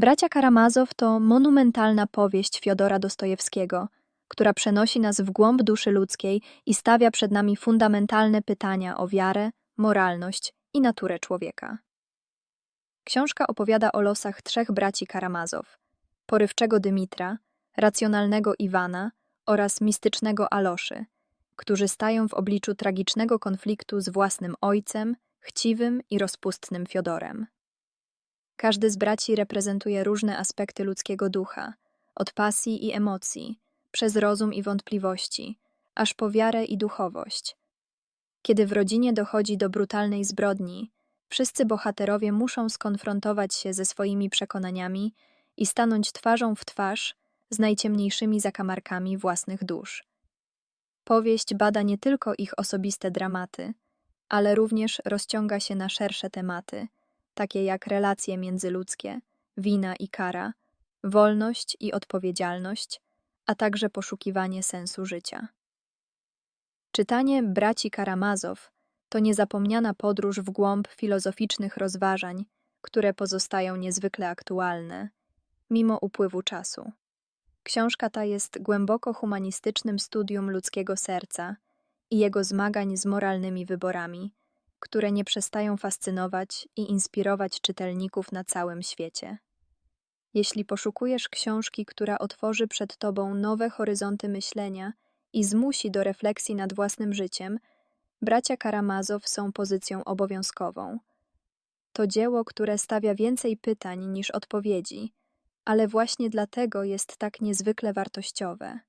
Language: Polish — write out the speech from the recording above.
Bracia Karamazow to monumentalna powieść Fiodora Dostojewskiego, która przenosi nas w głąb duszy ludzkiej i stawia przed nami fundamentalne pytania o wiarę, moralność i naturę człowieka. Książka opowiada o losach trzech braci Karamazow: porywczego Dymitra, racjonalnego Iwana oraz mistycznego Aloszy, którzy stają w obliczu tragicznego konfliktu z własnym ojcem, chciwym i rozpustnym Fiodorem. Każdy z braci reprezentuje różne aspekty ludzkiego ducha, od pasji i emocji, przez rozum i wątpliwości, aż po wiarę i duchowość. Kiedy w rodzinie dochodzi do brutalnej zbrodni, wszyscy bohaterowie muszą skonfrontować się ze swoimi przekonaniami i stanąć twarzą w twarz z najciemniejszymi zakamarkami własnych dusz. Powieść bada nie tylko ich osobiste dramaty, ale również rozciąga się na szersze tematy, takie jak relacje międzyludzkie, wina i kara, wolność i odpowiedzialność, a także poszukiwanie sensu życia. Czytanie braci Karamazow to niezapomniana podróż w głąb filozoficznych rozważań, które pozostają niezwykle aktualne, mimo upływu czasu. Książka ta jest głęboko humanistycznym studium ludzkiego serca i jego zmagań z moralnymi wyborami, które nie przestają fascynować i inspirować czytelników na całym świecie. Jeśli poszukujesz książki, która otworzy przed tobą nowe horyzonty myślenia i zmusi do refleksji nad własnym życiem, bracia Karamazow są pozycją obowiązkową. To dzieło, które stawia więcej pytań niż odpowiedzi, ale właśnie dlatego jest tak niezwykle wartościowe.